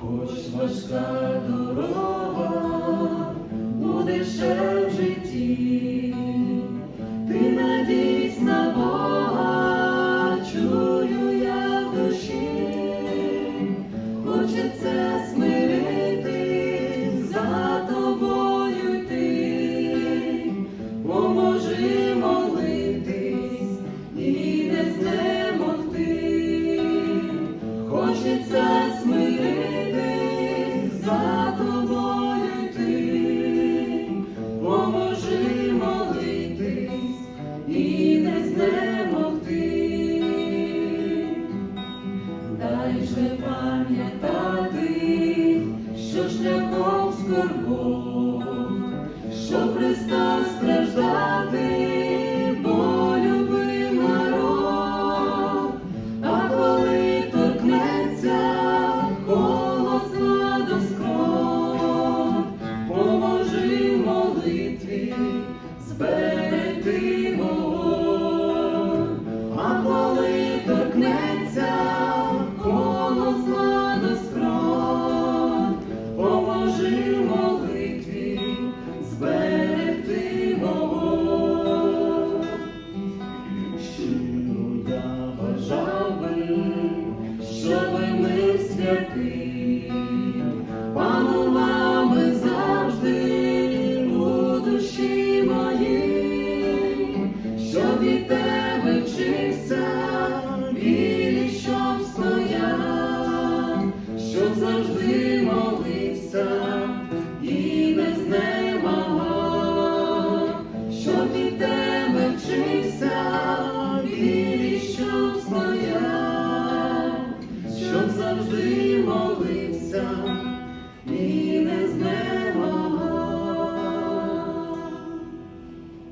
хоч важка дорога, буде ще в житті, ти надійсь на Бога, чую я в душі, хочеться смирити за тобою йти, поможи молитись і не знемогти, хочеться же пам'ятати, що шляхом скорбу, що Христос страждати, бо любив народ, а коли торкнеться голосна до скрот, поможи молитві зберегти а коли торкнеться до скрот, поможи молитві зберегти вогонь. Щиро я бажав би, щоби ми святи, панували завжди у душі моїй, щоб від тебе вчився, навчився, вірі, щоб стояв, щоб завжди молився і не знав.